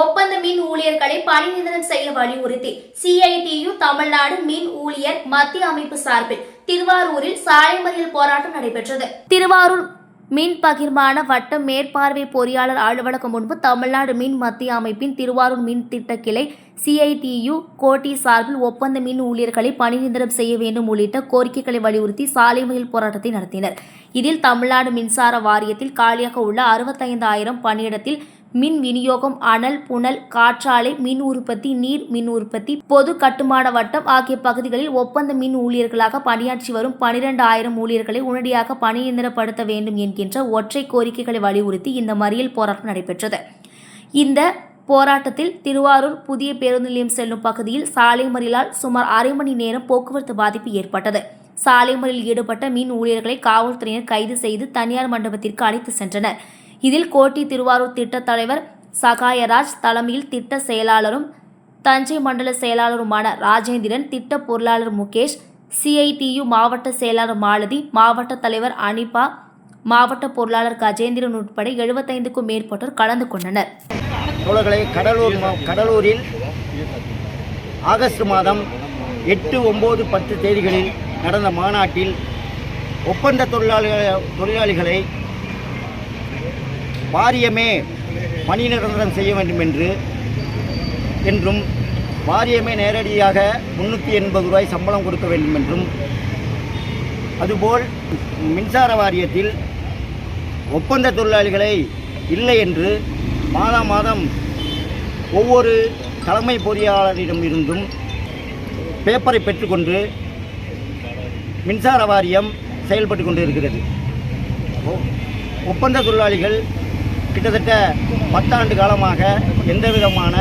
ஒப்பந்த மின் ஊழியர்களை பணிநிரந்தரம் செய்ய வலியுறுத்தி சிஐடியு தமிழ்நாடு மின் ஊழியர் மத்திய அமைப்பு சார்பில் திருவாரூரில் சாலை மறியல் போராட்டம் நடைபெற்றது. திருவாரூர் மின் பகிர்மான வட்ட மேற்பார்வை பொறியாளர் அலுவலகம் முன்பு தமிழ்நாடு மின் மத்திய அமைப்பின் திருவாரூர் மின் திட்ட கிளை சிஐடியு கோட்டி சார்பில் ஒப்பந்த மின் ஊழியர்களை பணி நிரந்தரம் செய்ய வேண்டும் உள்ளிட்ட கோரிக்கைகளை வலியுறுத்தி சாலை மறியல் போராட்டத்தை நடத்தினர். இதில் தமிழ்நாடு மின்சார வாரியத்தில் காலியாக உள்ள அறுபத்தைந்தாயிரம் பணியிடத்தில் மின் விநியோகம் அனல் புனல் காற்றாலை மின் உற்பத்தி நீர் மின் உற்பத்தி பொது கட்டுமான வட்டம் ஆகிய பகுதிகளில் ஒப்பந்த மின் ஊழியர்களாக பணியாற்றி வரும் பனிரெண்டு ஆயிரம் ஊழியர்களை உடனடியாக பணியிந்திரப்படுத்த வேண்டும் என்கின்ற ஒற்றை கோரிக்கைகளை வலியுறுத்தி இந்த மறியல் போராட்டம் நடைபெற்றது. இந்த போராட்டத்தில் திருவாரூர் புதிய பேருந்து நிலையம் செல்லும் பகுதியில் சாலை மறியலால் சுமார் அரை மணி நேரம் போக்குவரத்து பாதிப்பு ஏற்பட்டது. சாலை மறியலில் ஈடுபட்ட மின் ஊழியர்களை காவல்துறையினர் கைது செய்து தனியார் மண்டபத்திற்கு அழைத்து சென்றனர். இதில் கோட்டி திருவாரூர் திட்டத் தலைவர் சகாயராஜ் தலைமையில் திட்ட செயலாளரும் தஞ்சை மண்டல செயலாளருமான ராஜேந்திரன் திட்ட பொருளாளர் முகேஷ் சிஐடியு மாவட்ட செயலாளர் மாலதி மாவட்ட தலைவர் அனிபா மாவட்ட பொருளாளர் கஜேந்திரன் உட்பட எழுபத்தைந்துக்கும் மேற்பட்டோர் கலந்து கொண்டனர். தோழர்களை கடலூர் கடலூரில் ஆகஸ்ட் மாதம் எட்டு ஒம்பது பத்து தேதிகளில் நடந்த மாநாட்டில் ஒப்பந்த தொழிலாளிகள் தொழிலாளிகளை வாரியமே பணி நிரந்தரம் செய்ய வேண்டும் என்று என்றும் வாரியமே நேரடியாக முன்னூற்றி எண்பது ரூபாய் சம்பளம் கொடுக்க வேண்டும் என்றும் அதுபோல் மின்சார வாரியத்தில் ஒப்பந்த தொழிலாளிகளை இல்லை என்று மாதம் மாதம் ஒவ்வொரு தலைமை பொறியாளரிடம் இருந்தும் பேப்பரை பெற்றுக்கொண்டு மின்சார வாரியம் செயல்பட்டு கொண்டு இருக்கிறது ஒ- ஒப்பந்த தொழிலாளிகள் கிட்டத்தட்ட பத்தாண்டு காலமாக எந்த விதமான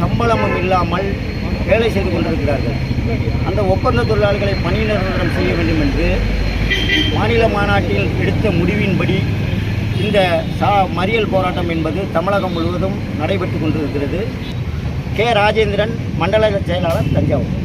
சம்பளமும் இல்லாமல் வேலை செய்து கொண்டிருக்கிறார்கள். அந்த ஒப்பந்த தொழிலாளர்களை பணி நிரந்தரம் செய்ய வேண்டும் என்று மாநில மாநாட்டில் எடுத்த முடிவின்படி இந்த சா மறியல் போராட்டம் என்பது தமிழகம் முழுவதும் நடைபெற்று கொண்டிருக்கிறது. கே. ராஜேந்திரன் மண்டல செயலாளர் தஞ்சாவூர்.